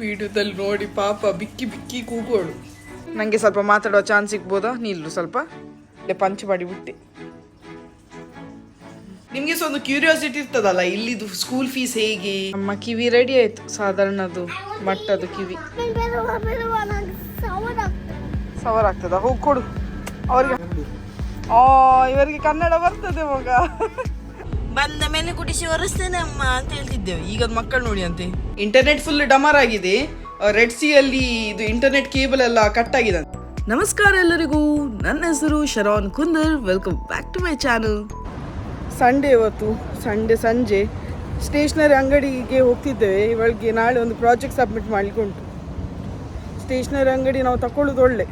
ವಿಡಿಯೋದಲ್ಲಿ ನೋಡಿ ಪಾಪ ಬಿಕ್ಕಿ ಬಿಕ್ಕಿ ಕೂಗೋಳು. ನನಗೆ ಸ್ವಲ್ಪ ಮಾತಾಡೋ ಚಾನ್ಸ್ ಸಿಗ್ಬೋದಾ? ನಿಲ್ಲು ಸ್ವಲ್ಪ. ಇಲ್ಲೇ ಪಂಚ್ ಮಾಡಿಬಿಟ್ಟೆ ನಿಮ್ಗೆ ಸಹ ಒಂದು ಕ್ಯೂರಿಯಾಸಿಟಿ ಇರ್ತದಲ್ಲ ಇಲ್ಲಿದು ಸ್ಕೂಲ್ ಫೀಸ್ ಹೇಗೆ? ನಮ್ಮ ಕಿವಿ ರೆಡಿ ಆಯ್ತು ಸಾಧಾರಣದು ಮಟ್ಟದು ಕಿವಿ. ಸವರ್ ಆಗ್ತದ ಹೋಗಿ ಕೊಡು. ಅವ್ರಿಗೆ ಆ ಇವರಿಗೆ ಕನ್ನಡ ಬರ್ತದೆ ಮಗ ಬಂದ ಮೇಲೆ ಕುಡಿಸಿ ಒರೆಸ್ತೇನೆ ಅಮ್ಮ ಅಂತ ಹೇಳ್ತಿದ್ದೇವೆ. ಈಗ ಮಕ್ಕಳು ನೋಡಿ ಅಂತೆ. ಇಂಟರ್ನೆಟ್ ಫುಲ್ ಡಮರ್ ಆಗಿದೆ. ರೆಡ್ ಸಿ ಅಲ್ಲಿ ಇದು ಇಂಟರ್ನೆಟ್ ಕೇಬಲ್ ಎಲ್ಲ ಕಟ್ ಆಗಿದೆ ನಮಸ್ಕಾರ ಎಲ್ಲರಿಗೂ. ನನ್ನ ಹೆಸರು Sharan Kundar. Welcome back to my channel Sunday ಇವತ್ತು ಸಂಡೇ ಸಂಜೆ ಸ್ಟೇಷನರಿ ಅಂಗಡಿಗೆ ಹೋಗ್ತಿದ್ದೇವೆ. ಇವಳಿಗೆ ನಾಳೆ ಒಂದು ಪ್ರಾಜೆಕ್ಟ್ ಸಬ್ಮಿಟ್ ಮಾಡ್ಲಿಕ್ಕೆ ಉಂಟು ಸ್ಟೇಷನರಿ ಅಂಗಡಿ ನಾವು ತಕೊಳ್ಳೋದು ಒಳ್ಳೆ.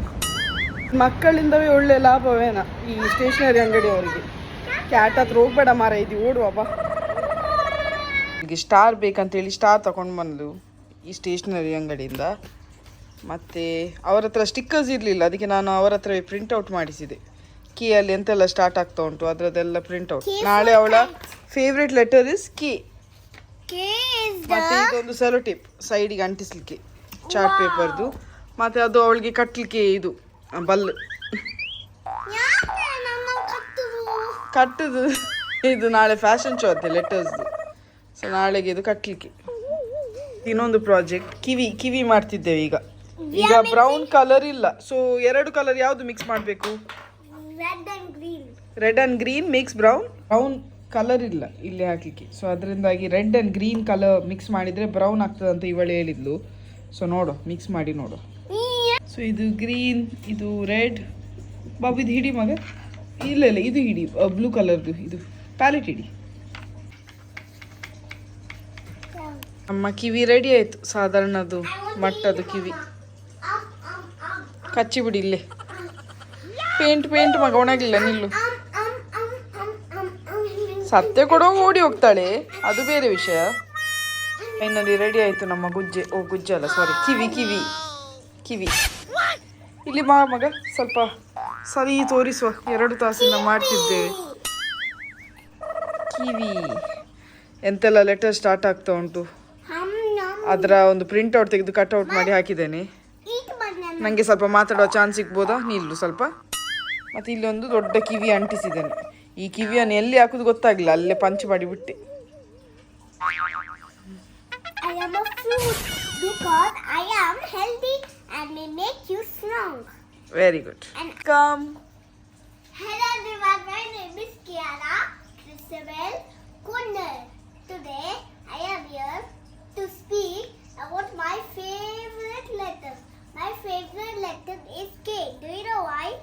ಮಕ್ಕಳಿಂದವೇ ಒಳ್ಳೆ ಲಾಭವೇನ ಈ ಸ್ಟೇಷನರಿ ಅಂಗಡಿ ಅವರಿಗೆ ಕ್ಯಾಟ್ ಹತ್ರ ಹೋಗ್ಬೇಡ ಮಾರ ಇದು ಓಡುವ ಬಾ ಸ್ಟಾರ್ ಸ್ಟಾರ್ ಬೇಕಂತೇಳಿ ಸ್ಟಾರ್ ತಗೊಂಡು ಬಂದು ಈ ಸ್ಟೇಷ್ನರಿ ಅಂಗಡಿಯಿಂದ. ಮತ್ತು ಅವರ ಹತ್ರ ಸ್ಟಿಕ್ಕರ್ಸ್ ಇರಲಿಲ್ಲ ಅದಕ್ಕೆ ನಾನು ಅವರ ಹತ್ರವೇ ಪ್ರಿಂಟ್ ಔಟ್ ಮಾಡಿಸಿದೆ. ಕೀಯಲ್ಲಿ ಎಂತೆಲ್ಲ ಸ್ಟಾರ್ಟ್ ಆಗ್ತಾ ಉಂಟು ಅದರದ್ದೆಲ್ಲ ಪ್ರಿಂಟ್ ಔಟ್ ನಾಳೆ ಅವಳ ಫೇವ್ರೆಟ್ ಲೆಟರ್ ಇಸ್ ಕೀ ಮತ್ತೆ ಇದೊಂದು ಸೆಲೋ ಟಿಪ್ ಸೈಡಿಗೆ ಅಂಟಿಸ್ಲಿಕ್ಕೆ ಚಾರ್ಟ್ ಪೇಪರ್ದು ಮತ್ತೆ ಅದು ಅವಳಿಗೆ ಕಟ್ಟಲಿಕ್ಕೆ ಇದು ಬಲ್ಲು. ಕಟ್ಟದು. ಇದು ನಾಳೆ ಫ್ಯಾಷನ್ ಶೋ ಅದೇ ಲೆಟರ್ಸ್ ಸೊ ನಾಳೆಗೆ ಇದು ಕಟ್ಟಲಿಕ್ಕೆ ಇನ್ನೊಂದು ಪ್ರಾಜೆಕ್ಟ್ ಕಿವಿ ಕಿವಿ ಮಾಡ್ತಿದ್ದೇವೆ ಈಗ. ಈಗ ಬ್ರೌನ್ ಕಲರ್ ಇಲ್ಲ. ಸೊ ಎರಡು ಕಲರ್ ಯಾವುದು ಮಿಕ್ಸ್ ಮಾಡಬೇಕು. Red and green mix brown brown colour ಇಲ್ಲ ಇಲ್ಲಿ ಹಾಕಲಿಕ್ಕೆ. ಸೊ ಅದರಿಂದಾಗಿ red and green colour mix ಮಾಡಿದರೆ ಬ್ರೌನ್ ಆಗ್ತದೆ ಅಂತ ಇವಳು ಹೇಳಿದ್ಲು. ಸೊ ನೋಡು ಮಿಕ್ಸ್ ಮಾಡಿ ನೋಡು. ಸೊ ಇದು ಗ್ರೀನ್ ಇದು ರೆಡ್ ಬಾಬು ಇದು ಹಿಡಿ ಮಗ. ಇಲ್ಲ ಇಲ್ಲ, ಇದು ಇಡಿ ಬ್ಲೂ ಕಲರ್ದು ಇದು. ಪ್ಯಾಲೆಟ್ ಇಡಿ. ನಮ್ಮ ಕಿವಿ ರೆಡಿ ಆಯಿತು ಸಾಧಾರಣದು ಮಟ್ಟದು ಕಿವಿ. ಕಚ್ಚಿ ಬಿಡಿ ಇಲ್ಲೇ. ಪೇಂಟ್ ಪೇಂಟ್ ಮಗ, ಒಣಗಿಲ್ಲ, ನಿಲ್ಲು. ಸತ್ಯ ಕೊಡೋ ಓಡಿ ಹೋಗ್ತಾಳೆ, ಅದು ಬೇರೆ ವಿಷಯ. ಫೈನಲಿ ರೆಡಿ ಆಯಿತು ನಮ್ಮ ಗುಜ್ಜೆ, ಓ, ಗುಜ್ಜೆ ಅಲ್ಲ ಸಾರಿ ಕಿವಿ ಕಿವಿ ಕಿವಿ. ಇಲ್ಲಿ ಮಾ, ಮಗ, ಸ್ವಲ್ಪ ಸರಿ, ತೋರಿಸುವ. ಎರಡು ತಾಸಿಂದ ಮಾಡ್ತಿದ್ದೆ ಕಿವಿ. ಎಂತೆಲ್ಲ ಲೆಟರ್ ಸ್ಟಾರ್ಟ್ ಆಗ್ತಾ ಉಂಟು. ಅದರ ಒಂದು ಪ್ರಿಂಟ್ ಔಟ್ ತೆಗೆದು ಕಟ್ ಔಟ್ ಮಾಡಿ ಹಾಕಿದ್ದೇನೆ. ನನಗೆ ಸ್ವಲ್ಪ ಮಾತಾಡೋ ಚಾನ್ಸ್ ಸಿಗ್ಬೋದಾ? ನಿಲ್ಲು ಸ್ವಲ್ಪ. ಮತ್ತು ಇಲ್ಲೊಂದು ದೊಡ್ಡ ಕಿವಿ ಅಂಟಿಸಿದ್ದೇನೆ. ಈ ಕಿವಿಯನ್ನು ಎಲ್ಲಿ ಹಾಕುದು ಗೊತ್ತಾಗಲಿಲ್ಲ. ಅಲ್ಲೇ ಪಂಚ್ ಮಾಡಿಬಿಟ್ಟೆ I am healthy and may make you strong. Very good. And Come. Hello everyone, my name is Kiara Christabel Kunner. Today I am here to speak about my favorite letter. My favorite letter is K. Do you know why?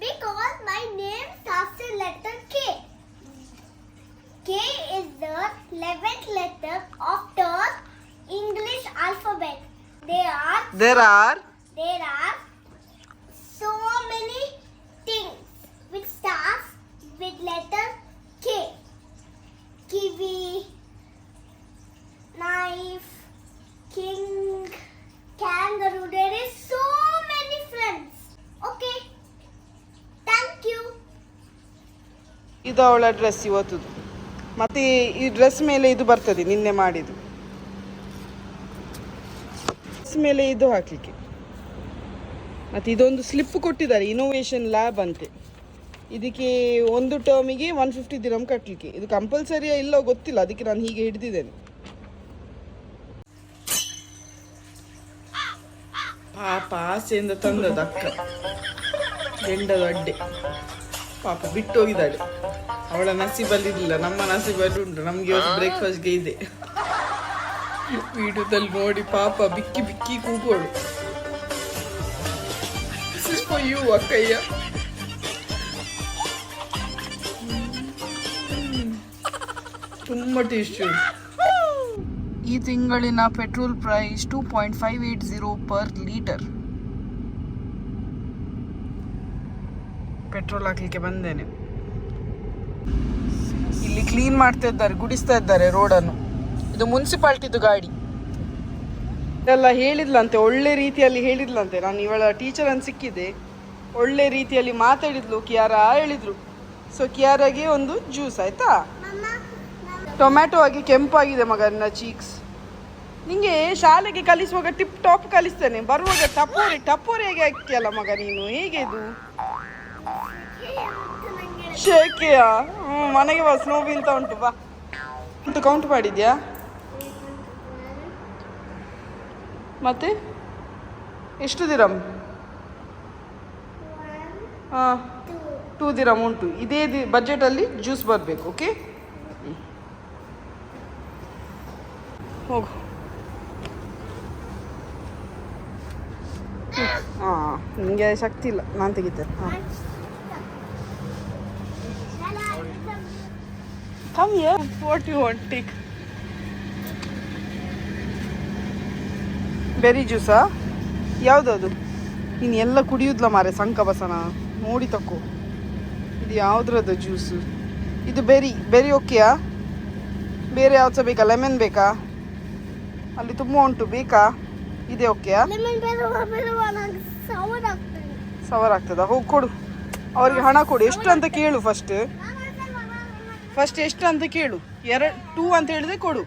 Because my name starts with letter K. K is the 11th letter of the English alphabet. There are... There are... Kiwi, knife, king, kangaroo. There is so many friends. Okay. Thank you. ಇದು ಅವಳ dress ಇವತ್ತದು ಮತ್ತೆ ಈ dress ಮೇಲೆ ಇದು ಬರ್ತದೆ ನಿನ್ನೆ ಮಾಡಿದ್ದು dress ಮೇಲೆ ಇದು ಹಾಕಲಿಕ್ಕೆ ಮತ್ತು ಇದೊಂದು ಸ್ಲಿಪ್ ಕೊಟ್ಟಿದ್ದಾರೆ ಇನೋವೇಷನ್ ಲ್ಯಾಬ್ ಅಂತೆ ಇದಕ್ಕೆ ಒಂದು ಟರ್ಮಿಗೆ ಒನ್ ಫಿಫ್ಟಿ ದಿರಮ್ ಕಟ್ಟಲಿಕ್ಕೆ ಇದು ಕಂಪಲ್ಸರಿಯಾ ಇಲ್ಲೋ ಗೊತ್ತಿಲ್ಲ, ಅದಕ್ಕೆ ನಾನು ಹೀಗೆ ಹಿಡಿದಿದ್ದೇನೆ. ಪಾಪ ಆಸೆಯಿಂದ ತಂದದ ಅಕ್ಕ. ಹೆಂಡದ ಅಡ್ಡೆ. ಪಾಪ ಬಿಟ್ಟು ಹೋಗಿದ್ದಾಳೆ ಅವಳ ನಸೀಬಲ್ಲಿರಲಿಲ್ಲ ನಮ್ಮ ನಸೀಬಲ್ಲಿ ಉಂಟು. ನಮಗೆ ಇವತ್ತು ಬ್ರೇಕ್ಫಾಸ್ಟ್ಗೆ ಇದೆ. ವಿಡಿಯೋದಲ್ಲಿ ನೋಡಿ ಪಾಪ ಬಿಕ್ಕಿ ಬಿಕ್ಕಿ ಕೂಗೋಳು. ಯು ಅಕ್ಕಯ್ಯ. ತುಂಬ ಟೇಸ್ಟಿ ಈ ತಿಂಗಳಿನ petrol price two point five eight zero per litre petrol ಹಾಕ್ಲಿಕ್ಕೆ ಬಂದೇನೆ. ಇಲ್ಲಿ ಕ್ಲೀನ್ ಮಾಡ್ತಾ ಇದ್ದಾರೆ, ಗುಡಿಸ್ತಾ ಇದ್ದಾರೆ ರೋಡನ್ನು ಇದು ಮುನ್ಸಿಪಾಲ್ಟಿದು ಗಾಡಿ. ಎಲ್ಲ ಹೇಳಿದ್ಲಂತೆ, ಒಳ್ಳೆ ರೀತಿಯಲ್ಲಿ ಹೇಳಿದ್ಲಂತೆ. ನಾನು ಇವಳ ಟೀಚರ್ ಅನ್ನು ಸಿಕ್ಕಿದೆ. ಒಳ್ಳೆ ರೀತಿಯಲ್ಲಿ ಮಾತಾಡಿದ್ಲು, ಕಿಯಾರ ಹೇಳಿದ್ರು. ಸೊ ಕಿಯಾರಾಗೆ ಒಂದು ಜ್ಯೂಸ್ ಆಯ್ತಾ? ಟೊಮ್ಯಾಟೊ ಆಗಿ ಕೆಂಪಾಗಿದೆ ಮಗ ನನ್ನ ಚೀಕ್ಸ್ ನಿಂಗೆ ಶಾಲೆಗೆ ಕಲಿಸುವಾಗ ಟಿಪ್ ಟಾಪ್ ಕಲಿಸ್ತೇನೆ. ಬರುವಾಗ ಟಪೋರಿ ಟಪೋರಿ ಹೇಗೆ ಹಾಕ್ತಿಯಲ್ಲ ಮಗ ನೀನು? ಹೇಗೆ ಇದು? ಶೇಕೆಯ ಹ್ಞೂ ಮನೆಗೆ ಬಾ ಸ್ನೋ ಬೀಳ್ತಾ ಉಂಟು ಬಾ. ಅಂತ ಕೌಂಟ್ ಮಾಡಿದ್ಯಾ? ಮತ್ತೆ? ಎಷ್ಟು ದಿರಮ್ ಹಾಂ ಟೂ ದಿರಮ್ ಉಂಟು. ಇದೇ ದಿ ಬಜೆಟಲ್ಲಿ ಜ್ಯೂಸ್ ಬರಬೇಕು ಓಕೆ ಹೋಗು. ಹಾಂ ನಿಮಗೆ ಶಕ್ತಿ ಇಲ್ಲ. ನಾನು ತೆಗಿತೇನೆ ಹಾಂ. Come What you want? Take. Berry ಜ್ಯೂಸಾ? ಯಾವುದದು? ನೀನು ಎಲ್ಲ ಕುಡಿಯುದ್ಲ ಮಾರೆ, ಸಂಕಬಸನ. ನೋಡಿ ತಕ್ಕೋ. ಇದು ಯಾವುದ್ರದ್ದು ಜ್ಯೂಸು? ಇದು ಬೆರಿ. ಬೆರಿ ಓಕೆಯಾ? ಬೇರೆ ಯಾವ್ದು ಸಹ ಬೇಕಾ? ಲೆಮನ್ ಬೇಕಾ? ಅಲ್ಲಿ ತುಂಬ ಉಂಟು ಬೇಕಾ? ಇದೆ ಓಕೆ ಸವರ್ ಆಗ್ತದಾ. ಹೋಗಿ ಕೊಡು. ಅವ್ರಿಗೆ ಹಣ ಕೊಡು. ಎಷ್ಟು ಅಂತ ಕೇಳು ಫಸ್ಟ್ ಫಸ್ಟ್ ಎಷ್ಟು ಅಂತ ಕೇಳು. ಎರಡು ಟೂ ಅಂತ ಹೇಳಿದ್ರೆ ಕೊಡು.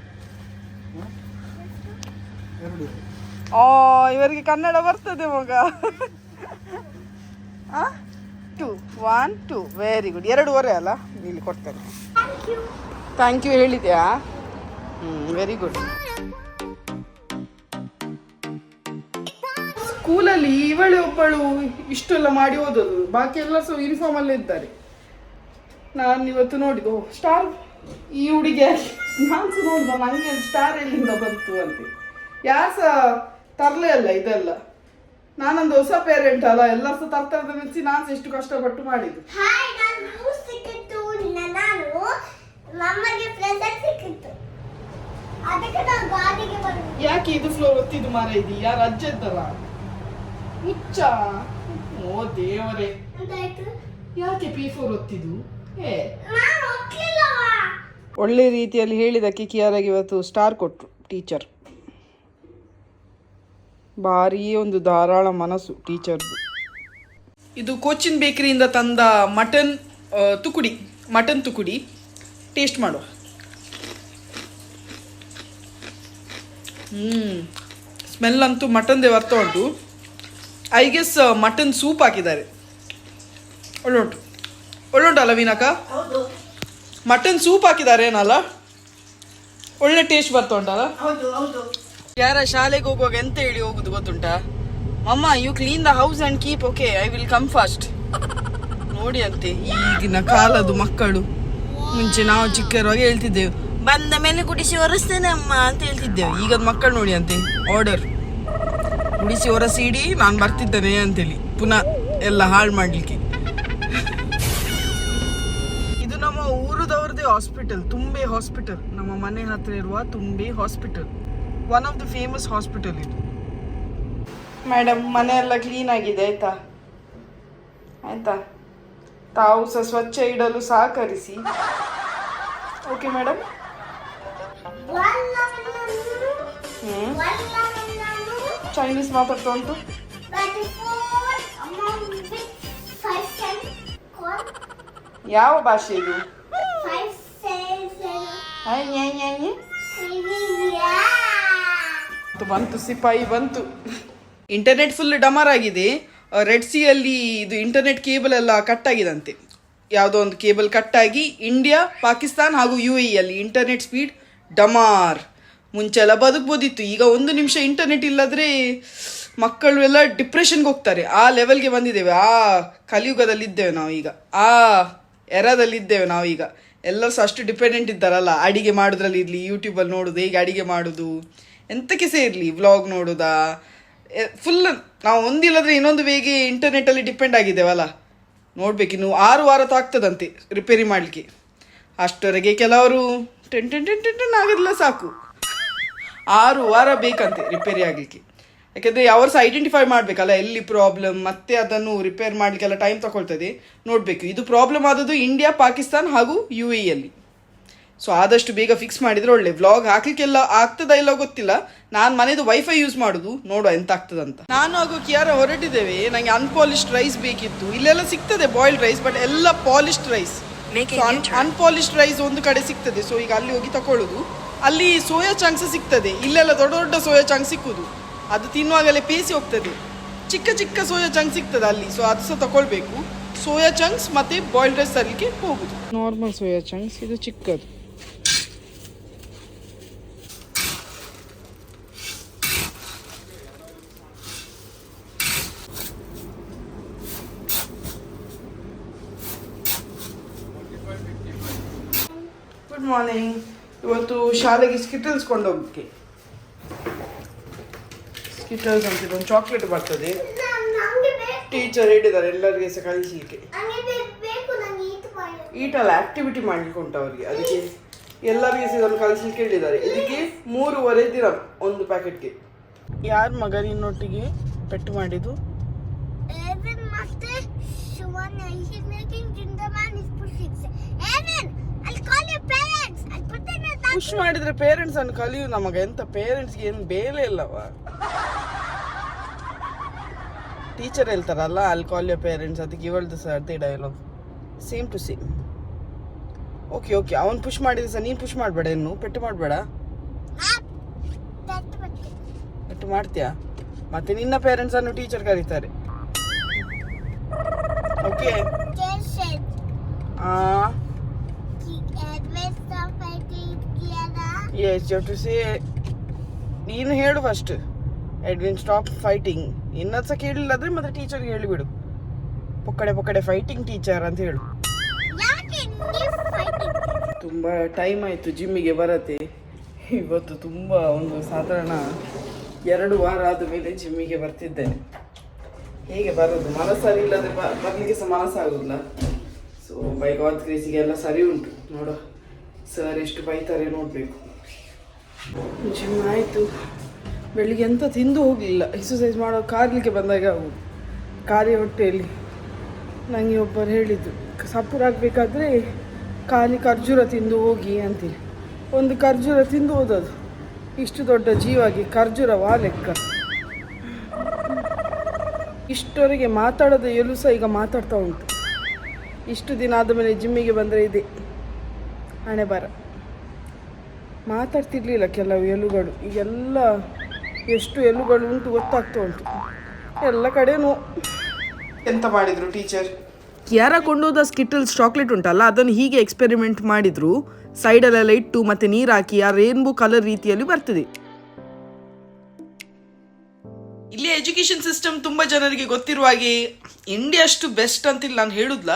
ಆ ಇವರಿಗೆ ಕನ್ನಡ ಬರ್ತದೆ ಮಗ. Two one two very good ಎರಡೂವರೆ ಅಲ್ಲ? ಇಲ್ಲಿ ಕೊಡ್ತೇನೆ. ಥ್ಯಾಂಕ್ ಯು ಹೇಳಿದ್ಯಾ? ಹ್ಞೂ ವೆರಿ ಗುಡ್ ಸ್ಕೂಲಲ್ಲಿ ಇವಳೆ ಒಬ್ಬಳು ಇಷ್ಟೆಲ್ಲ ಮಾಡಿ ಓದೋದು. ಬಾಕಿ ಎಲ್ಲ ಸಹ ಯೂನಿಫಾರ್ಮಲ್ಲೇ ಇದ್ದಾರೆ. ನಾನು ಇವತ್ತು ನೋಡಿದ್ದು ಸ್ಟಾರ್ ಈ ಹುಡುಗಿ ನಾನು ಸಹ ನೋಡಿದ. ನನಗೆ ಸ್ಟಾರ್ ಎಲ್ಲಿಂದ ಬಂತು ಅಂತ. ಯಾರು ಸಹ ತರಲೇ ಅಲ್ಲ ಇದೆಲ್ಲ. ನಾನೊಂದು ಹೊಸ ಪೇರೆಂಟ್ ಅಲ್ಲ. ಎಲ್ಲ ಸಹ ತರ್ತಾರದ ಮೆಚ್ಚಿ ನಾನು ಸಹ ಎಷ್ಟು ಕಷ್ಟಪಟ್ಟು ಮಾಡಿದ್ದು. ಯಾಕೆ ಇದು ಫ್ಲೋರ್ ಒತ್ತಿದ್ದು ಮಾರ ಇದು ಯಾರು ಅಜ್ಜ ಇದ್ದಲ್ಲ ಹುಚ್ಚ. ಓ ದೇವರೇ. ಯಾಕೆ ಪಿ ಫೋರ್ ಒತ್ತಿದ್ದು? ಏ. ನಾನು ಒಕ್ಲಿಲ್ಲವಾ ಒಳ್ಳೆ ರೀತಿಯಲ್ಲಿ ಹೇಳಿದಕ್ಕೆ ಕಿಯಾರಾಗಿ ಇವತ್ತು ಸ್ಟಾರ್ ಕೊಟ್ರು ಟೀಚರ್ ಭಾರೀ ಒಂದು ಧಾರಾಳ ಮನಸ್ಸು ಟೀಚರ್ದು ಇದು ಕೋಚಿನ್ ಬೇಕರಿಯಿಂದ ತಂದ ಮಟನ್ ತುಕುಡಿ. ಮಟನ್ ತುಕುಡಿ. ಟೇಸ್ಟ್ ಮಾಡುವ ಹ್ಮ್. ಸ್ಮೆಲ್ ಅಂತೂ ಮಟನ್ದೇ ಬರ್ತಾ ಉಂಟು ಐ ಗೆಸ್ ಮಟನ್ ಸೂಪ್ ಹಾಕಿದ್ದಾರೆ. ಒಳ್ಳೆ ಉಂಟು ಒಳ್ಳೆ ಉಂಟಲ್ಲ ವೀನಕ್ಕ ಮಟನ್ ಸೂಪ್ ಹಾಕಿದ್ದಾರೆ ಏನಲ್ಲ? ಒಳ್ಳೆ ಟೇಸ್ಟ್ ಬರ್ತಾ ಉಂಟಲ್ಲ ಯಾರ ಶಾಲೆಗೆ ಹೋಗುವಾಗ ಎಂತ ಹೇಳಿ ಹೋಗುದು ಗೊತ್ತುಂಟಾ? Mamma you clean the house and keep okay I will come fast ನೋಡಿ ಅಂತೆ ಈಗಿನ ಕಾಲದು ಮಕ್ಕಳು. ಮುಂಚೆ ನಾವು ಚಿಕ್ಕರುವಾಗ ಹೇಳ್ತಿದ್ದೆವು ಬಂದ ಮೇಲೆ ಕುಡಿಸಿ ಒರೆಸ್ತೇನೆ ಅಮ್ಮ ಅಂತ ಹೇಳ್ತಿದ್ದೆವು. ಈಗದ ಮಕ್ಕಳು ನೋಡಿ ಅಂತೆ ಆರ್ಡರ್ ಉಡಿಸಿ ಹೊರಸಿ ಇಡಿ ನಾನು ಬರ್ತಿದ್ದೇನೆ ಅಂತೇಳಿ. ಪುನಃ ಎಲ್ಲ ಹಾಳು ಮಾಡ್ಲಿಕ್ಕೆ. ಇದು ನಮ್ಮ ಊರದವ್ರದೇ ಹಾಸ್ಪಿಟಲ್ ತುಂಬೆ ಹಾಸ್ಪಿಟಲ್ ನಮ್ಮ ಮನೆ ಹತ್ರ ಇರುವ Thumbay hospital one of the famous hospital ಇದು. ಮೇಡಮ್ ಮನೆ ಎಲ್ಲ ಕ್ಲೀನ್ ಆಗಿದೆ ಆಯ್ತಾ? ಆಯ್ತಾ? ತಾವು ಸಹ ಸ್ವಚ್ಛ ಇಡಲು ಸಹಕರಿಸಿ. ಓಕೆ ಮೇಡಮ್ ಹ್ಞೂ ಚೈನೀಸ್ ಮಾತಾಡ್ತಾ ಉಂಟು ಯಾವ ಭಾಷೆ ಇದು. ಬಂತು, ಬಂತು ಸಿಪಾಯಿ ಬಂತು. ಇಂಟರ್ನೆಟ್ ಫುಲ್ ಡಮರ್ ಆಗಿದೆ. ರೆಡ್ ಸಿಯಲ್ಲಿ ಇದು ಇಂಟರ್ನೆಟ್ ಕೇಬಲ್ ಎಲ್ಲ ಕಟ್ ಆಗಿದಂತೆ. ಯಾವುದೋ ಒಂದು ಕೇಬಲ್ ಕಟ್ ಆಗಿ ಇಂಡಿಯಾ ಪಾಕಿಸ್ತಾನ್ ಹಾಗೂ ಯು ಎ ಅಲ್ಲಿ ಇಂಟರ್ನೆಟ್ ಸ್ಪೀಡ್ ಡಮಾರ್. ಮುಂಚೆ ಎಲ್ಲ ಬದುಕ್ಬೋದಿತ್ತು. ಈಗ ಒಂದು ನಿಮಿಷ ಇಂಟರ್ನೆಟ್ ಇಲ್ಲದ್ರೆ ಮಕ್ಕಳು ಎಲ್ಲ ಡಿಪ್ರೆಷನ್ಗೆ ಹೋಗ್ತಾರೆ. ಆ ಲೆವೆಲ್ಗೆ ಬಂದಿದ್ದೇವೆ. ಆ ಕಲಿಯುಗದಲ್ಲಿದ್ದೇವೆ ನಾವು ಈಗ. ಆ ಎರದಲ್ಲಿದ್ದೇವೆ ನಾವೀಗ ಎಲ್ಲರೂ ಸಹ ಅಷ್ಟು ಡಿಪೆಂಡೆಂಟ್ ಇದ್ದಾರಲ್ಲ. ಅಡಿಗೆ ಮಾಡೋದ್ರಲ್ಲಿ ಇರಲಿ ಯೂಟ್ಯೂಬಲ್ಲಿ ನೋಡೋದು, ಹೇಗೆ ಅಡಿಗೆ ಮಾಡೋದು, ಎಂತಕ್ಕೆ ಇರಲಿ ವ್ಲಾಗ್ ನೋಡೋದಾ ಫುಲ್ ನಾವು ಒಂದಿಲ್ಲದ್ರೆ ಇನ್ನೊಂದು ಬೇಗ ಇಂಟರ್ನೆಟ್ಟಲ್ಲಿ ಡಿಪೆಂಡ್ ಆಗಿದ್ದೇವಲ್ಲ. ನೋಡ್ಬೇಕು, ಇನ್ನು ಆರು ವಾರ ತಾಗ್ತದಂತೆ ರಿಪೇರಿ ಮಾಡಲಿಕ್ಕೆ. ಅಷ್ಟವರೆಗೆ ಕೆಲವರು ಟೆನ್ ಟೆನ್ ಟೆನ್ ಟೆನ್ ಆಗಿರಲಿಲ್ಲ ಸಾಕು. ಆರು ವಾರ ಬೇಕಂತೆ ರಿಪೇರಿ ಆಗಲಿಕ್ಕೆ. ಯಾಕೆಂದರೆ ಅವರು ಸಹ ಐಡೆಂಟಿಫೈ ಮಾಡಬೇಕಲ್ಲ ಎಲ್ಲಿ ಪ್ರಾಬ್ಲಮ್ ಮತ್ತೆ ಅದನ್ನು ರಿಪೇರ್ ಮಾಡಲಿಕ್ಕೆಲ್ಲ ಟೈಮ್ ತಗೊಳ್ತದೆ ನೋಡಬೇಕು. ಇದು ಪ್ರಾಬ್ಲಮ್ ಆದದ್ದು ಇಂಡಿಯಾ ಪಾಕಿಸ್ತಾನ್ ಹಾಗೂ ಯು ಎ ಅಲ್ಲಿ. ಸೊ ಆದಷ್ಟು ಬೇಗ ಫಿಕ್ಸ್ ಮಾಡಿದರೆ ಒಳ್ಳೆ. ವ್ಲಾಗ್ ಹಾಕಲಿಕ್ಕೆಲ್ಲ ಆಗ್ತದ ಇಲ್ಲ ಗೊತ್ತಿಲ್ಲ. ನಾನು ಮನೆಯದು ವೈಫೈ ಯೂಸ್ ಮಾಡೋದು. ನೋಡುವ ಎಂತ ಆಗ್ತದಂತ ನಾನು ಹಾಗೂ ಕಿಯಾರ ಹೊರಟಿದ್ದೇವೆ. ನನಗೆ ಅನ್ಪಾಲಿಶ್ಡ್ ರೈಸ್ ಬೇಕಿತ್ತು. ಇಲ್ಲೆಲ್ಲ ಸಿಗ್ತದೆ ಬಾಯ್ಲ್ಡ್ ರೈಸ್ ಬಟ್ ಎಲ್ಲ ಪಾಲಿಶ್ಡ್ ರೈಸ್. ಅನ್ಪಾಲಿಶ್ಡ್ ರೈಸ್ ಒಂದು ಕಡೆ ಸಿಗ್ತದೆ. ಸೊ ಈಗ ಅಲ್ಲಿ ಹೋಗಿ ತಕೊಳ್ಳೋದು. ಅಲ್ಲಿ ಸೋಯಾ ಚಂಕ್ಸ್ ಸಿಗ್ತದೆ. ಇಲ್ಲೆಲ್ಲ ದೊಡ್ಡ ದೊಡ್ಡ ಸೋಯಾ ಚಂಕ್ ಸಿಕ್ಕುದು. ಅದು ತಿನ್ನುವಾಗಲೇ ಪೇಸಿ ಹೋಗ್ತದೆ. ಚಿಕ್ಕ ಚಿಕ್ಕ ಸೋಯಾ ಚಂಕ್ ಸಿಗ್ತದೆ ಅಲ್ಲಿ ಸೊ ಅದು ಸಹ ತಗೊಳ್ಬೇಕು ಸೋಯಾ ಚಂಕ್ಸ್ ಮತ್ತೆ ಬಾಯ್ಲ್ಡ್ ರೈಸ್ ತರಲಿಕ್ಕೆ ಹೋಗುದು. ನಾರ್ಮಲ್ ಸೋಯಾ ಚಂಕ್ಸ್ ಇದು ಚಿಕ್ಕದು. ಗುಡ್ ಮಾರ್ನಿಂಗ್ ಇವತ್ತು ಶಾಲೆಗೆ ಸ್ಕಿಟಲ್ಸ್ ಕೊಂಡೋಗಕ್ಕೆ ಸ್ಕಿಟಲ್ಸ್ ಅಂತ ಒಂದು ಚಾಕ್ಲೇಟ್ ಬರ್ತದೆ. ಟೀಚರ್ ಹೇಳಿದ್ದಾರೆ ಎಲ್ಲರಿಗೆ ಸಹ ಕಳಿಸಲಿಕ್ಕೆ. ಈಟಲ್ಲ ಆಕ್ಟಿವಿಟಿ ಮಾಡ್ಲಿಕ್ಕೆ ಉಂಟು ಅವರಿಗೆ. ಅದಕ್ಕೆ ಎಲ್ಲರಿಗೆ ಸಹ ಇದನ್ನು ಕಳಿಸ್ಲಿಕ್ಕೆ ಹೇಳಿದ್ದಾರೆ. ಇದಕ್ಕೆ ಮೂರುವರೆ ದಿನ ಒಂದು ಪ್ಯಾಕೆಟ್ಗೆ ಯಾರ ಮಗ ನಿನ್ನೊಟ್ಟಿಗೆ ಪೆಟ್ಟು ಮಾಡಿದ್ದು? ಮತ್ತೆ ಪುಷ್ ಮಾಡಿದ್ರೆ ಪೇರೆಂಟ್ಸ್ ಅನ್ನು ಕಲಿಯು ನಮಗೆ ಎಂತ ಪೇರೆಂಟ್ಸ್ಗೆ ಏನು ಬೇಲೆ ಇಲ್ಲವ? ಟೀಚರ್ ಹೇಳ್ತಾರಲ್ಲ ಅಲ್ಲಿ ಕಾಲ್ ಯೋರ್ ಪೇರೆಂಟ್ಸ್ ಅದಕ್ಕೆ ಇವಳ್ದು ಸರ್ ಅದೇ dialogue same to same okay okay ಅವನು ಪುಷ್ ಮಾಡಿದ್ರೆ ಸರ್ ನೀನು ಪುಷ್ ಮಾಡಬೇಡ ಇನ್ನು. ಪೆಟ್ಟು ಮಾಡಬೇಡ? ಪೆಟ್ಟು ಮಾಡ್ತೀಯಾ? ಮತ್ತೆ ನಿನ್ನ ಪೇರೆಂಟ್ಸ್ ಅನ್ನು ಟೀಚರ್ ಕರೀತಾರೆ. ಓಕೆ ಆ ಎಸ್ ಯು ಟು ಸೇ ನೀನು ಹೇಳು ಫಸ್ಟ್ ಎಡ್ವಿನ್ ಸ್ಟಾಪ್ ಫೈಟಿಂಗ್ ಇನ್ನೊಂದು ಸಹ ಕೇಳಿಲ್ಲ ಅಂದ್ರೆ ಮತ್ತೆ ಟೀಚರ್ಗೆ ಹೇಳಿಬಿಡು. ಪೊಕ್ಕಡೆ ಪೊಕ್ಕಡೆ ಫೈಟಿಂಗ್ ಟೀಚರ್ ಅಂತ ಹೇಳು? ತುಂಬ ಟೈಮ್ ಆಯಿತು ಜಿಮ್ಮಿಗೆ ಬರತ್ತೆ. ಇವತ್ತು ತುಂಬ ಒಂದು ಸಾಧಾರಣ ಎರಡು ವಾರ ಆದ ಮೇಲೆ ಜಿಮ್ಮಿಗೆ ಬರ್ತಿದ್ದೇನೆ. ಹೇಗೆ ಬರೋದು? ಮನಸ್ಸರಿ ಇಲ್ಲದೆ ಬರಲಿಕ್ಕೆ ಸಹ ಮನಸ್ಸಾಗೋದಿಲ್ಲ. ಸೊ ಬೈಕ್ ಕ್ರೇಸಿಗೆ ಎಲ್ಲ ಸರಿ ಉಂಟು. ನೋಡೋ ಸರ್ ಎಷ್ಟು ಬೈತಾರೆ ನೋಡಬೇಕು. ಜಿಮ್ ಆಯಿತು. ಬೆಳಿಗ್ಗೆ ಎಂತ ತಿಂದು ಹೋಗಲಿಲ್ಲ. ಎಕ್ಸಸೈಸ್ ಮಾಡೋ ಕಾರ್ಲಿಕ್ಕೆ ಬಂದಾಗ ಆಗುದು ಖಾಲಿ ಹೊಟ್ಟೆಯಲ್ಲಿ ನನಗೆ ಒಬ್ಬರು ಹೇಳಿದ್ದು ಸಪುರಾಗಬೇಕಾದ್ರೆ ಖಾಲಿ ಖರ್ಜೂರ ತಿಂದು ಹೋಗಿ ಅಂತೀನಿ. ಒಂದು ಖರ್ಜೂರ ತಿಂದು ಹೋದದು ಇಷ್ಟು ದೊಡ್ಡ ಜೀವಾಗಿ ಖರ್ಜೂರವಾ ಲೆಕ್ಕ. ಇಷ್ಟವರೆಗೆ ಮಾತಾಡೋದು ಎಲ್ಲೂ ಸಹ ಈಗ ಮಾತಾಡ್ತಾ ಉಂಟು. ಇಷ್ಟು ದಿನ ಆದಮೇಲೆ ಜಿಮ್ಮಿಗೆ ಬಂದರೆ ಇದೆ. ಹಣೆ ಬರ ಮಾತಾಡ್ತಿರ್ಲಿಲ್ಲ ಕೆಲವು ಎಲುಗಳು. ಈಗೆಲ್ಲ ಎಷ್ಟು ಎಲುಗಳು ಉಂಟು ಗೊತ್ತಾಗ್ತಾ ಉಂಟು. ಎಲ್ಲ ಕಡೆನೂ. ಎಂತ ಮಾಡಿದ್ರು ಟೀಚರ್? ಯಾರ ಕೊಂಡೋದ ಸ್ಕಿಟಲ್ಸ್ ಚಾಕ್ಲೇಟ್ ಉಂಟಲ್ಲ ಅದನ್ನು ಹೀಗೆ ಎಕ್ಸ್ಪೆರಿಮೆಂಟ್ ಮಾಡಿದ್ರು. ಸೈಡಲ್ಲೆಲ್ಲ ಇಟ್ಟು ಮತ್ತೆ ನೀರು ಹಾಕಿ ಆ ರೇನ್ಬೋ ಕಲರ್ ರೀತಿಯಲ್ಲಿ ಬರ್ತದೆ. ಇಲ್ಲಿ ಎಜುಕೇಶನ್ ಸಿಸ್ಟಮ್ ತುಂಬಾ ಜನರಿಗೆ ಗೊತ್ತಿರುವ ಹಾಗೆ ಇಂಡಿಯಾ ಅಷ್ಟು ಬೆಸ್ಟ್ ಅಂತಿಲ್ಲ ನಾನು ಹೇಳುದ್ಲ.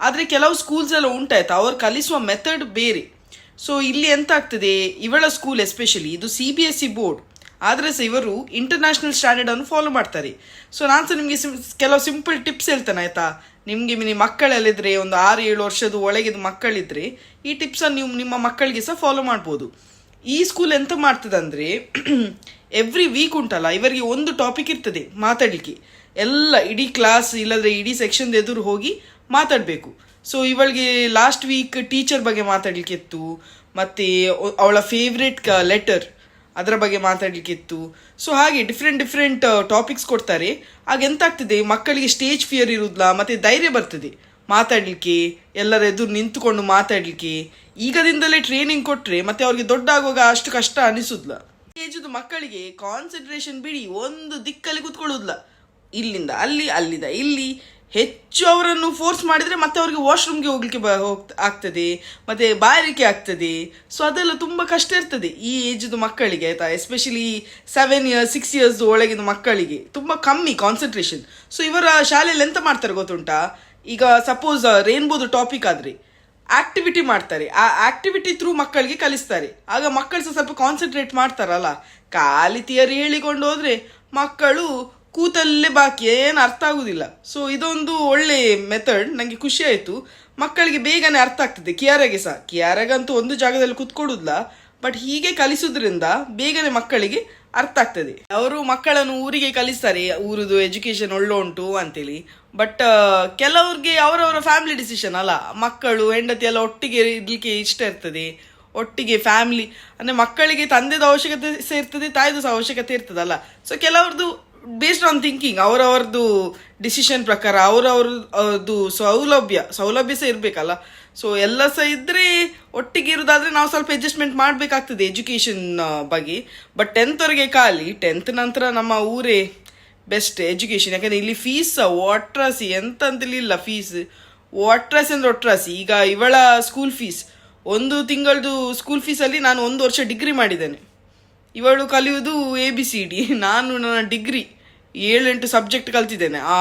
ಆದ್ರೆ ಕೆಲವು ಸ್ಕೂಲ್ಸ್ ಎಲ್ಲ ಉಂಟಾಯ್ತು ಅವ್ರು ಕಲಿಸುವ ಮೆಥಡ್ ಬೇರೆ. ಸೊ ಇಲ್ಲಿ ಎಂತ ಆಗ್ತದೆ? ಇವಳ ಸ್ಕೂಲ್ ಎಸ್ಪೆಷಲಿ ಇದು C B S C board ಆದರೆ ಸಹ ಇವರು ಇಂಟರ್ನ್ಯಾಷನಲ್ ಸ್ಟ್ಯಾಂಡರ್ಡ್ ಅನ್ನು ಫಾಲೋ ಮಾಡ್ತಾರೆ. ಸೊ ನಾನು ಸಹ ನಿಮಗೆ ಕೆಲವು ಸಿಂಪಲ್ ಟಿಪ್ಸ್ ಹೇಳ್ತೇನೆ, ಆಯ್ತಾ? ನಿಮಗೆ ನಿಮ್ಮ ಮಕ್ಕಳಲ್ಲಿದ್ರೆ ಒಂದು ಆರು, ಏಳು ವರ್ಷದ ಒಳಗಿದ ಮಕ್ಕಳಿದ್ರೆ ಈ ಟಿಪ್ಸನ್ನು ನೀವು ನಿಮ್ಮ ಮಕ್ಕಳಿಗೆ ಸಹ ಫಾಲೋ ಮಾಡ್ಬೋದು. ಈ ಸ್ಕೂಲ್ ಎಂತ ಮಾಡ್ತದಂದ್ರೆ ಎವ್ರಿ ವೀಕ್ ಉಂಟಲ್ಲ, ಇವರಿಗೆ ಒಂದು ಟಾಪಿಕ್ ಇರ್ತದೆ, ಮಾತಾಡಲಿಕ್ಕೆ. ಎಲ್ಲ ಇಡೀ ಕ್ಲಾಸ್ ಇಲ್ಲದ್ರೆ ಇಡೀ ಸೆಕ್ಷನ್ ಎದುರು ಹೋಗಿ ಮಾತಾಡಬೇಕು. ಸೊ ಇವಳಿಗೆ ಲಾಸ್ಟ್ ವೀಕ್ ಟೀಚರ್ ಬಗ್ಗೆ ಮಾತಾಡ್ಲಿಕ್ಕೆ ಇತ್ತು ಮತ್ತೆ ಅವಳ ಫೇವ್ರೆಟ್ ಲೆಟರ್ ಅದರ ಬಗ್ಗೆ ಮಾತಾಡ್ಲಿಕ್ಕಿತ್ತು. ಸೊ ಹಾಗೆ ಡಿಫ್ರೆಂಟ್ ಡಿಫ್ರೆಂಟ್ ಟಾಪಿಕ್ಸ್ ಕೊಡ್ತಾರೆ. ಆಗ ಎಂತಾಗ್ತದೆ, ಮಕ್ಕಳಿಗೆ ಸ್ಟೇಜ್ ಫಿಯರ್ ಇರುದಿಲ್ಲ ಮತ್ತೆ ಧೈರ್ಯ ಬರ್ತದೆ ಮಾತಾಡಲಿಕ್ಕೆ, ಎಲ್ಲರ ಎದುರು ನಿಂತುಕೊಂಡು ಮಾತಾಡ್ಲಿಕ್ಕೆ. ಈಗದಿಂದಲೇ ಟ್ರೈನಿಂಗ್ ಕೊಟ್ಟರೆ ಮತ್ತೆ ಅವ್ರಿಗೆ ದೊಡ್ಡ ಆಗುವಾಗ ಅಷ್ಟು ಕಷ್ಟ ಅನಿಸುದಿಲ್ಲ ಏಜದು ಮಕ್ಕಳಿಗೆ ಕಾನ್ಸಂಟ್ರೇಷನ್ ಬಿಡಿ, ಒಂದು ದಿಕ್ಕಲ್ಲಿ ಕೂತ್ಕೊಳ್ಳೋದಿಲ್ಲ ಇಲ್ಲಿಂದ ಅಲ್ಲಿ, ಅಲ್ಲಿಂದ ಇಲ್ಲಿ. ಹೆಚ್ಚು ಅವರನ್ನು ಫೋರ್ಸ್ ಮಾಡಿದರೆ ಮತ್ತೆ ಅವರಿಗೆ ವಾಶ್ರೂಮ್ಗೆ ಹೋಗ್ಲಿಕ್ಕೆ ಬ ಹೋಗ್ತ ಆಗ್ತದೆ, ಮತ್ತೆ ಬಾಯಾರಿಕೆ ಆಗ್ತದೆ. ಸೊ ಅದೆಲ್ಲ ತುಂಬ ಕಷ್ಟ ಇರ್ತದೆ ಈ ಏಜ್ದು ಮಕ್ಕಳಿಗೆ, ಆಯ್ತಾ? Especially seven years six years ಒಳಗಿನ ಮಕ್ಕಳಿಗೆ. ತುಂಬ ಕಮ್ಮಿ ಕಾನ್ಸಂಟ್ರೇಷನ್ ಸೊ ಇವರ ಶಾಲೆಯಲ್ಲಿ ಎಂತ ಮಾಡ್ತಾರೆ ಗೊತ್ತುಂಟಾ? ಈಗ ಸಪೋಸ್ ರೇನ್ಬೋದು ಟಾಪಿಕ್ ಆದರೆ ಆಕ್ಟಿವಿಟಿ ಮಾಡ್ತಾರೆ. ಆ ಆಕ್ಟಿವಿಟಿ ಥ್ರೂ ಮಕ್ಕಳಿಗೆ ಕಲಿಸ್ತಾರೆ. ಆಗ ಮಕ್ಕಳು ಸಹ ಸ್ವಲ್ಪ ಕಾನ್ಸಂಟ್ರೇಟ್ ಮಾಡ್ತಾರಲ್ಲ? ಖಾಲಿ ತಿಯರಿ ಹೇಳಿಕೊಂಡು ಹೋದರೆ ಮಕ್ಕಳು ಕೂತಲ್ಲೇ ಬಾಕಿ, ಏನು ಅರ್ಥ ಆಗುದಿಲ್ಲ. ಸೊ ಇದೊಂದು ಒಳ್ಳೆ ಮೆಥಡ್ ನನಗೆ ಖುಷಿ ಆಯಿತು. ಮಕ್ಕಳಿಗೆ ಬೇಗನೆ ಅರ್ಥ ಆಗ್ತದೆ. ಕಿಯಾರಗೆ ಸಹ. ಕಿಯಾರಗಂತೂ ಒಂದು ಜಾಗದಲ್ಲಿ ಕೂತ್ಕೊಡುದಿಲ್ಲ ಬಟ್ ಹೀಗೆ ಕಲಿಸೋದ್ರಿಂದ ಬೇಗನೆ ಮಕ್ಕಳಿಗೆ ಅರ್ಥ ಆಗ್ತದೆ. ಅವರು ಮಕ್ಕಳನ್ನು ಊರಿಗೆ ಕಲಿಸ್ತಾರೆ. ಊರದು ಎಜುಕೇಶನ್ ಒಳ್ಳೆ ಉಂಟು ಅಂತೇಳಿ ಬಟ್ ಕೆಲವ್ರಿಗೆ ಅವರವರ ಫ್ಯಾಮಿಲಿ ಡಿಸಿಷನ್ ಅಲ್ಲ. ಮಕ್ಕಳು, ಹೆಂಡತಿ ಎಲ್ಲ ಒಟ್ಟಿಗೆ ಇರ್ಲಿಕ್ಕೆ ಇಷ್ಟ ಇರ್ತದೆ. ಒಟ್ಟಿಗೆ ಫ್ಯಾಮಿಲಿ ಅಂದ್ರೆ ಮಕ್ಕಳಿಗೆ ತಂದೆದ ಅವಶ್ಯಕತೆ ಸಹ ಇರ್ತದೆ, ತಾಯಿದು ಸಹ ಅವಶ್ಯಕತೆ ಇರ್ತದಲ್ಲ. ಸೊ ಕೆಲವ್ರದ್ದು ಬೇಸ್ಡ್ ಆನ್ ಥಿಂಕಿಂಗ್ ಅವರವ್ರದ್ದು ಡಿಸಿಷನ್ ಪ್ರಕಾರ, ಅವರವ್ರದ್ದು ಸೌಲಭ್ಯ ಸೌಲಭ್ಯ ಸಹ ಇರಬೇಕಲ್ಲ. ಸೊ ಎಲ್ಲ ಸಹ ಇದ್ರೆ ಒಟ್ಟಿಗೆ ಇರೋದಾದ್ರೆ ನಾವು ಸ್ವಲ್ಪ ಅಡ್ಜಸ್ಟ್ಮೆಂಟ್ ಮಾಡಬೇಕಾಗ್ತದೆ ಎಜುಕೇಷನ್ ಬಗ್ಗೆ. ಬಟ್ ಟೆಂತ್ವರೆಗೆ ಖಾಲಿ. ಟೆಂತ್ ನಂತರ ನಮ್ಮ ಊರೇ ಬೆಸ್ಟ್ ಎಜುಕೇಷನ್ ಯಾಕಂದ್ರೆ ಇಲ್ಲಿ ಫೀಸ್ ಒಟ್ರಾಸಿ ಎಂತ ಅಂತಲಿಲ್ಲ ಫೀಸ್ ಒಟ್ರಾಸಿ ಅಂದ್ರೆ ಒಟ್ರಾಸಿ. ಈಗ ಇವಳ ಸ್ಕೂಲ್ ಫೀಸ್ ಒಂದು ತಿಂಗಳದು ಸ್ಕೂಲ್ ಫೀಸಲ್ಲಿ ನಾನು ಒಂದು ವರ್ಷ ಡಿಗ್ರಿ ಮಾಡಿದ್ದೇನೆ. ಇವಳು ಕಲಿಯುವುದು ಎ ಬಿ ಸಿ ಡಿ ನಾನು ನನ್ನ ಡಿಗ್ರಿ ಏಳೆಂಟು ಸಬ್ಜೆಕ್ಟ್ ಕಲ್ತಿದ್ದೇನೆ ಆ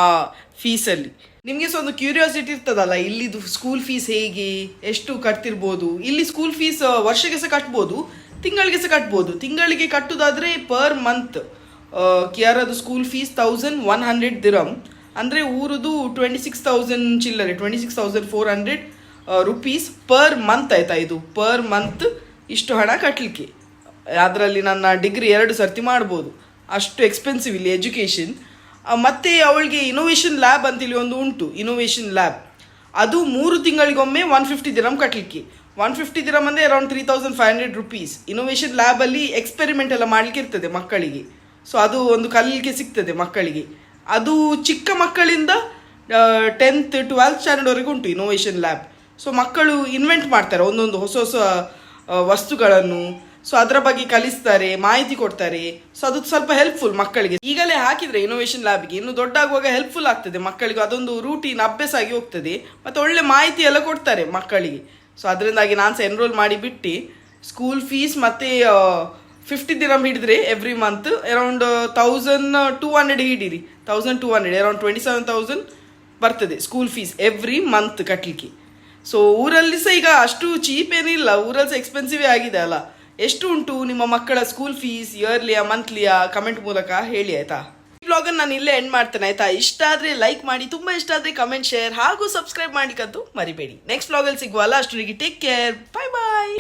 ಫೀಸಲ್ಲಿ. ನಿಮಗೆ ಸಹ ಒಂದು ಕ್ಯೂರಿಯಾಸಿಟಿ ಇರ್ತದಲ್ಲ, ಇಲ್ಲಿದು ಸ್ಕೂಲ್ ಫೀಸ್ ಹೇಗೆ, ಎಷ್ಟು ಕಟ್ತಿರ್ಬೋದು? ಇಲ್ಲಿ ಸ್ಕೂಲ್ ಫೀಸ್ ವರ್ಷಕ್ಕೆ ಸಹ ಕಟ್ಬೋದು ತಿಂಗಳಿಗೆ ಸಹ ಕಟ್ಬೋದು. ತಿಂಗಳಿಗೆ ಕಟ್ಟುದಾದ್ರೆ per month ಕಿಯಾರದು school fees thousand one hundred dirham ಅಂದರೆ ಊರದು ಟ್ವೆಂಟಿ ಸಿಕ್ಸ್ ತೌಸಂಡ್ ಚಿಲ್ಲರೆ twenty six thousand four hundred rupees per month ಆಯ್ತಾ ಇದು? ಪರ್ ಮಂತ್ ಇಷ್ಟು ಹಣ ಕಟ್ಟಲಿಕ್ಕೆ ಅದರಲ್ಲಿ ನನ್ನ ಡಿಗ್ರಿ ಎರಡು ಸರ್ತಿ ಮಾಡ್ಬೋದು. ಅಷ್ಟು ಎಕ್ಸ್ಪೆನ್ಸಿವ್ ಇಲ್ಲಿ ಎಜುಕೇಷನ್ ಮತ್ತು ಅವಳಿಗೆ ಇನೋವೇಷನ್ ಲ್ಯಾಬ್ ಅಂತೇಳಿ ಒಂದು ಉಂಟು ಇನೋವೇಷನ್ ಲ್ಯಾಬ್ ಅದು ಮೂರು ತಿಂಗಳಿಗೊಮ್ಮೆ ಒನ್ ಫಿಫ್ಟಿ ದಿರಮ್ ಕಟ್ಟಲಿಕ್ಕೆ ಒನ್ ಫಿಫ್ಟಿ ದಿರಮ್ ಅಂದರೆ around three thousand five hundred rupees innovation ಲ್ಯಾಬಲ್ಲಿ experiment ಎಲ್ಲ ಮಾಡಲಿಕ್ಕೆ ಇರ್ತದೆ ಮಕ್ಕಳಿಗೆ. ಸೊ ಅದು ಒಂದು ಕಲಿಕೆ ಸಿಗ್ತದೆ ಮಕ್ಕಳಿಗೆ. ಅದು ಚಿಕ್ಕ ಮಕ್ಕಳಿಂದ ಟೆಂತ್ ಟ್ವೆಲ್ತ್ ಸ್ಟ್ಯಾಂಡರ್ಡ್ವರೆಗೂ ಉಂಟು ಇನೋವೇಷನ್ ಲ್ಯಾಬ್ ಸೊ ಮಕ್ಕಳು ಇನ್ವೆಂಟ್ ಮಾಡ್ತಾರೆ ಒಂದೊಂದು ಹೊಸ ಹೊಸ ವಸ್ತುಗಳನ್ನು. ಸೊ ಅದರ ಬಗ್ಗೆ ಕಲಿಸ್ತಾರೆ, ಮಾಹಿತಿ ಕೊಡ್ತಾರೆ. ಸೊ ಅದು ಸ್ವಲ್ಪ ಹೆಲ್ಪ್ಫುಲ್ ಮಕ್ಕಳಿಗೆ. ಈಗಲೇ ಹಾಕಿದ್ರೆ ಇನೋವೇಷನ್ ಲ್ಯಾಬ್ಗೆ ಇನ್ನು ದೊಡ್ಡ ಆಗುವಾಗ ಹೆಲ್ಪ್ಫುಲ್ ಆಗ್ತದೆ ಮಕ್ಕಳಿಗೆ. ಅದೊಂದು ರೂಟೀನ್ ಅಭ್ಯಾಸ ಆಗಿ ಹೋಗ್ತದೆ. ಮತ್ತು ಒಳ್ಳೆ ಮಾಹಿತಿ ಎಲ್ಲ ಕೊಡ್ತಾರೆ ಮಕ್ಕಳಿಗೆ. ಸೊ ಅದರಿಂದಾಗಿ ನಾನು ಸಹ ಎನ್ರೋಲ್ ಮಾಡಿ ಬಿಟ್ಟು ಸ್ಕೂಲ್ ಫೀಸ್ ಮತ್ತು ಫಿಫ್ಟಿ ದಿರಮ್ ಹಿಡಿದ್ರೆ every month around thousand two hundred ಹಿಡೀರಿ. Thousand two hundred around twenty seven thousand ಬರ್ತದೆ ಸ್ಕೂಲ್ ಫೀಸ್ ಎವ್ರಿ ಮಂತ್ ಕಟ್ಟಲಿಕ್ಕೆ ಸೊ ಊರಲ್ಲಿ ಸಹ ಈಗ ಅಷ್ಟು ಚೀಪ್ ಏನಿಲ್ಲ. ಊರಲ್ಲಿ ಸಹ ಎಕ್ಸ್ಪೆನ್ಸಿವೇ ಆಗಿದೆ ಅಲ್ಲ. ಎಷ್ಟು ಉಂಟು ನಿಮ್ಮ ಮಕ್ಕಳ ಸ್ಕೂಲ್ ಫೀಸ್ ಇಯರ್ಲಿಯ ಮಂತ್ಲಿಯ ಕಮೆಂಟ್ ಮೂಲಕ ಹೇಳಿ ಆಯ್ತಾ? ಈ ಬ್ಲಾಗ್ ನಾನು ಇಲ್ಲೇ ಎಂಡ್ ಮಾಡ್ತೇನೆ ಆಯ್ತಾ? ಇಷ್ಟ ಆದ್ರೆ ಲೈಕ್ ಮಾಡಿ, ತುಂಬಾ ಇಷ್ಟ ಆದ್ರೆ ಕಮೆಂಟ್ ಶೇರ್ ಹಾಗೂ ಸಬ್ಸ್ಕ್ರೈಬ್ ಮಾಡ್ಲಿಕ್ಕಂತೂ ಮರಿಬೇಡಿ. ನೆಕ್ಸ್ಟ್ ಬ್ಲಾಗಲ್ಲಿ ಸಿಗುವಲ್ಲ ಅಷ್ಟರಿಗೆ ಟೇಕ್ ಕೇರ್ ಬಾಯ್ ಬಾಯ್